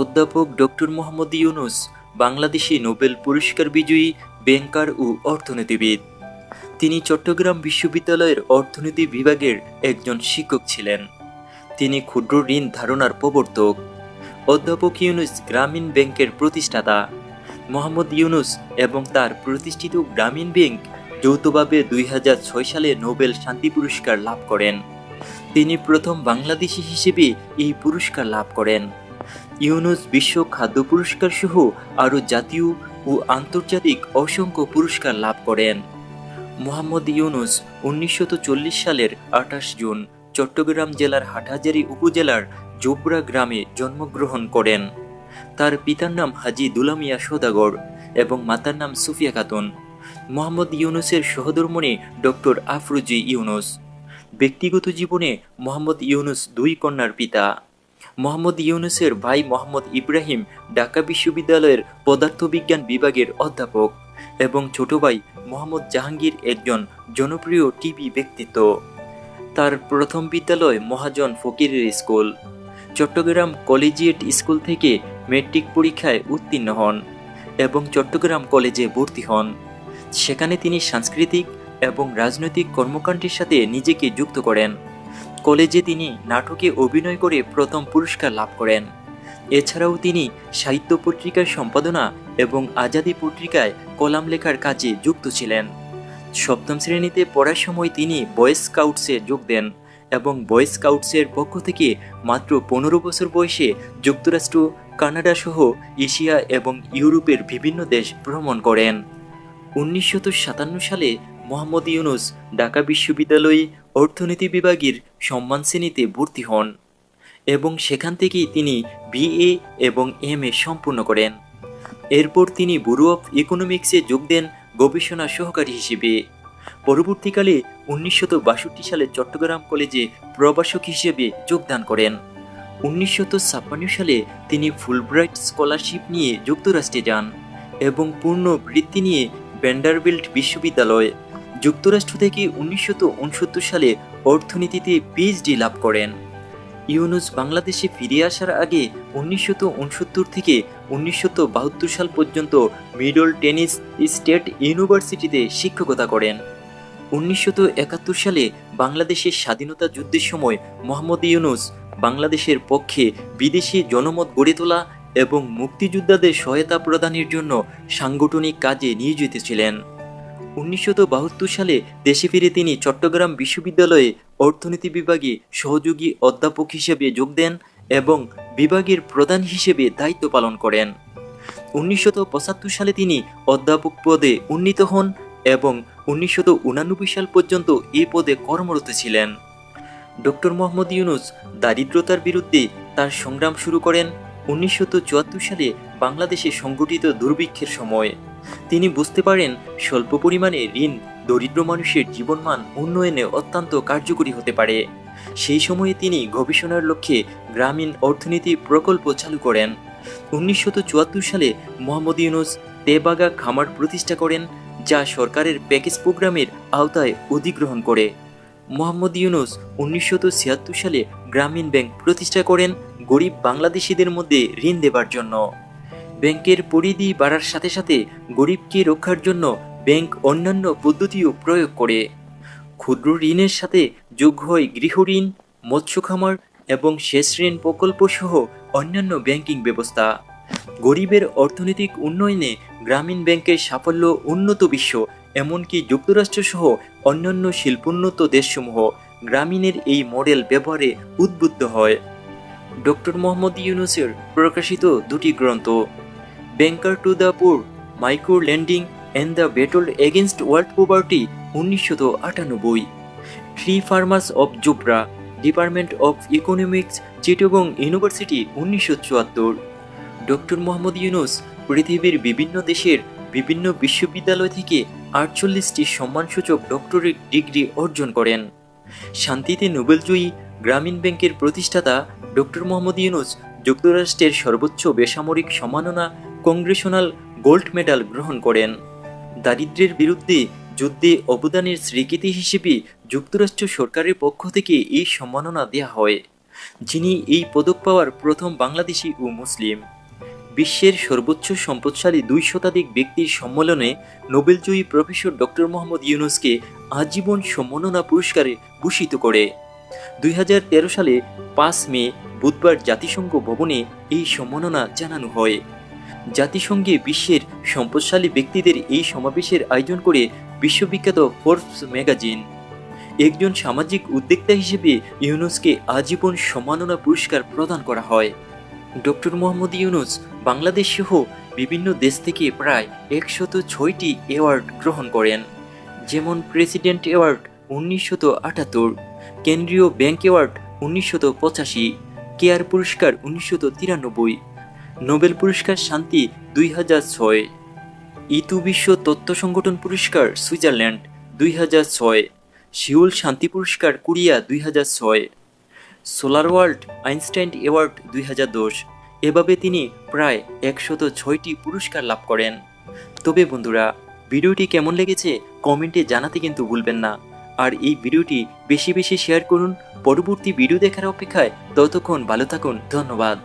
অধ্যাপক doctor Mohammad Yunus, Bangladeshi Nobel পুরস্কার বিজয়ী ব্যাংকার ও অর্থনীতিবিদ। তিনি চট্টগ্রাম বিশ্ববিদ্যালয়ের অর্থনীতি বিভাগের একজন শিক্ষক ছিলেন। তিনি ক্ষুদ্র ঋণ ধারণার প্রবর্তক। অধ্যাপক ইউনুস গ্রামীণ ব্যাংকের প্রতিষ্ঠাতা। মোহাম্মদ ইউনুস এবং তার প্রতিষ্ঠিত গ্রামীণ ব্যাংক যৌথভাবে দুই হাজার ছয় সালে নোবেল শান্তি পুরস্কার লাভ করেন। তিনি প্রথম বাংলাদেশি হিসেবে এই পুরস্কার লাভ করেন। ইউনুস বিশ্ব খাদ্য পুরস্কার সহ আরও জাতীয় ও আন্তর্জাতিক অসংখ্য পুরস্কার লাভ করেন। মোহাম্মদ ইউনুস উনিশশো সালের আঠাশ জুন চট্টগ্রাম জেলার হাটহাজারী উপজেলার জোবরা গ্রামে জন্মগ্রহণ করেন। তার পিতার নাম হাজি দুলামিয়া সদাগর এবং মাতার নাম সুফিয়া খাতুন। মোহাম্মদ ইউনুসের সহধর্মণি ডক্টর আফরুজি ইউনুস। ব্যক্তিগত জীবনে মোহাম্মদ ইউনুস দুই কন্যার পিতা। মোহাম্মদ ইউনুসের ভাই মোহাম্মদ ইব্রাহিম, ঢাকা বিশ্ববিদ্যালয়ের পদার্থবিজ্ঞান বিভাগের অধ্যাপক এবং ছোট ভাই মোহাম্মদ জাহাঙ্গীর একজন জনপ্রিয় টিভি ব্যক্তিত্ব। তার প্রথম বিদ্যালয় মহাজন ফকিরের স্কুল। চট্টগ্রাম কলেজিয়েট স্কুল থেকে মেট্রিক পরীক্ষায় উত্তীর্ণ হন এবং চট্টগ্রাম কলেজে ভর্তি হন। সেখানে তিনি সাংস্কৃতিক এবং রাজনৈতিক কর্মকাণ্ডের সাথে নিজেকে যুক্ত করেন। কলেজে তিনি নাটকে অভিনয় করে প্রথম পুরস্কার লাভ করেন। এছাড়াও তিনি সাহিত্য পত্রিকার সম্পাদনা এবং আজাদি পত্রিকায় কলাম লেখার কাজে যুক্ত ছিলেন। সপ্তম শ্রেণীতে পড়ার সময় তিনি বয় স্কাউটসে যোগ দেন এবং বয় স্কাউটসের পক্ষ থেকে মাত্র পনেরো বছর বয়সে যুক্তরাষ্ট্র, কানাডা সহ এশিয়া এবং ইউরোপের বিভিন্ন দেশ ভ্রমণ করেন। উনিশশো সাতান্ন সালে মোহাম্মদ ইউনুস ঢাকা বিশ্ববিদ্যালয়ে অর্থনীতি বিভাগের সম্মান শ্রেণীতে ভর্তি হন এবং সেখান থেকেই তিনি বিএ এবং এম এ সম্পূর্ণ করেন। এরপর তিনি ব্যুরো অফ ইকোনমিক্সে যোগ দেন গবেষণা সহকারী হিসেবে। পরবর্তীকালে উনিশশো বাষট্টি সালে চট্টগ্রাম কলেজে প্রবাসক হিসেবে যোগদান করেন। উনিশশো ছাপ্পান্ন সালে তিনি ফুলব্রাইট স্কলারশিপ নিয়ে যুক্তরাষ্ট্রে যান এবং পূর্ণ বৃত্তি নিয়ে ভ্যান্ডারবিল্ট বিশ্ববিদ্যালয় যুক্তরাষ্ট্র থেকে উনিশশো উনসত্তর সালে অর্থনীতিতে পিএইচডি লাভ করেন। ইউনুস বাংলাদেশে ফিরে আসার আগে উনিশশো উনসত্তর থেকে উনিশশো বাহাত্তর সাল পর্যন্ত মিডল টেনিস স্টেট ইউনিভার্সিটিতে শিক্ষকতা করেন। উনিশশো একাত্তর সালে বাংলাদেশের স্বাধীনতা যুদ্ধের সময় মোহাম্মদ ইউনুস বাংলাদেশের পক্ষে বিদেশি জনমত গড়ে তোলা এবং মুক্তিযোদ্ধাদের সহায়তা প্রদানের জন্য সাংগঠনিক কাজে নিয়োজিত ছিলেন। উনিশশো বাহাত্তর সালে দেশে ফিরে তিনি চট্টগ্রাম বিশ্ববিদ্যালয়ে অর্থনীতি বিভাগে সহযোগী অধ্যাপক হিসেবে যোগ দেন এবং বিভাগের প্রধান হিসেবে দায়িত্ব পালন করেন। উনিশশো পঁচাত্তর সালে তিনি অধ্যাপক পদে উন্নীত হন এবং উনিশশো সাল পর্যন্ত এ পদে কর্মরত ছিলেন। ডক্টর মোহাম্মদ ইউনুস দারিদ্রতার বিরুদ্ধে তার সংগ্রাম শুরু করেন উনিশশো চুয়াত্তর সালে বাংলাদেশে সংগঠিত দুর্ভিক্ষের সময়। তিনি বুঝতে পারেন স্বল্প পরিমাণে ঋণ দরিদ্র মানুষের জীবনমান উন্নয়নে অত্যন্ত কার্যকরী হতে পারে। সেই সময়ে তিনি গবেষণার লক্ষ্যে গ্রামীণ অর্থনীতি প্রকল্প চালু করেন। উনিশশো চুয়াত্তর সালে মোহাম্মদ ইউনুস তেবাগা খামার প্রতিষ্ঠা করেন, যা সরকারের প্যাকেজ প্রোগ্রামের আওতায় অধিগ্রহণ করে। মোহাম্মদ ইউনুস উনিশশো সালে গ্রামীণ ব্যাংক প্রতিষ্ঠা করেন গরিব বাংলাদেশিদের মধ্যে ঋণ দেবার জন্য। ব্যাংকের পরিধি বাড়ার সাথে সাথে গরিবকে রক্ষার জন্য ব্যাংক অন্যান্য পদ্ধতিও প্রয়োগ করে। ক্ষুদ্র ঋণের সাথে যোগ হয় গৃহঋণ মৎস্য খামার এবং শেষ ঋণ প্রকল্প সহ অন্যান্য ব্যাংকিং ব্যবস্থা। গরিবের অর্থনৈতিক উন্নয়নে গ্রামীণ ব্যাংকের সাফল্য উন্নত বিশ্ব, এমনকি যুক্তরাষ্ট্র সহ অন্যান্য শিল্পোন্নত দেশসমূহ গ্রামীণের এই মডেল ব্যবহারে উদ্বুদ্ধ হয়। ডক্টর মোহাম্মদ ইউনুসের প্রকাশিত দুটি গ্রন্থ banker to the poor micro lending and the battle against world poverty উনিশশো আটানব্বই। Three farmers of Jobra department of economics Chittagong university উনিশশো চুয়াত্তর। ডক্টর মোহাম্মদ ইউনুস পৃথিবীর বিভিন্ন দেশের বিভিন্ন বিশ্ববিদ্যালয় থেকে আটচল্লিশটি সম্মানসূচক ডক্টরেট ডিগ্রি অর্জন করেন। শান্তিতে নোবেলজয়ী গ্রামীণ ব্যাংকের প্রতিষ্ঠাতা ডক্টর মোহাম্মদ ইউনুস যুক্তরাষ্ট্রের সর্বোচ্চ বেসামরিক সম্মাননা কংগ্রেশনাল গোল্ড মেডাল গ্রহণ করেন। দারিদ্র্যের বিরুদ্ধে যুদ্ধে অবদানের স্বীকৃতি হিসেবে যুক্তরাষ্ট্র সরকারের পক্ষ থেকে এই সম্মাননা দেওয়া হয়, যিনি এই পদক পাওয়ার প্রথম বাংলাদেশি ও মুসলিম। বিশ্বের সর্বোচ্চ সম্পদশালী দুই শতাধিক ব্যক্তির সম্মেলনে নোবেলজয়ী প্রফেসর ডক্টর মোহাম্মদ ইউনুসকে আজীবন সম্মাননা পুরস্কারে ভূষিত করে। দুই হাজার তেরো সালে পাঁচ মে বুধবার জাতিসংঘ ভবনে এই সম্মাননা জানানো হয়। জাতিসংঘে বিশ্বের সম্পদশালী ব্যক্তিদের এই সমাবেশের আয়োজন করে বিশ্ববিখ্যাত ফোর্বস ম্যাগাজিন। একজন সামাজিক উদ্যোক্তা হিসেবে ইউনুসকে আজীবন সম্মাননা পুরস্কার প্রদান করা হয়। ডক্টর মোহাম্মদ ইউনুস বাংলাদেশ সহ বিভিন্ন দেশ থেকে প্রায় একশত ছয়টি অ্যাওয়ার্ড গ্রহণ করেন, যেমন প্রেসিডেন্ট অ্যাওয়ার্ড উনিশশত আটাত্তর, কেন্দ্রীয় ব্যাংক অ্যাওয়ার্ড উনিশশত পঁচাশি, কেয়ার পুরস্কার উনিশশত তিরানব্বই নোবেল পুরস্কার শান্তি দুই হাজার ছয়। ইতু বিশ্ব তথ্য সংগঠন পুরস্কার সুইজারল্যান্ড দুই হাজার ছয়। সিউল শান্তি পুরস্কার কোরিয়া দুই হাজার ছয়। সোলার ওয়ার্ল্ড আইনস্টাইন অ্যাওয়ার্ড দুই হাজার দশ। এভাবে তিনি প্রায় একশত ছয়টি পুরস্কার লাভ করেন। তবে বন্ধুরা, ভিডিওটি কেমন লেগেছে কমেন্টে জানাতে কিন্তু ভুলবেন না। আর এই ভিডিওটি বেশি বেশি শেয়ার করুন। পরবর্তী ভিডিও দেখার অপেক্ষায় ততক্ষণ ভালো থাকুন। ধন্যবাদ।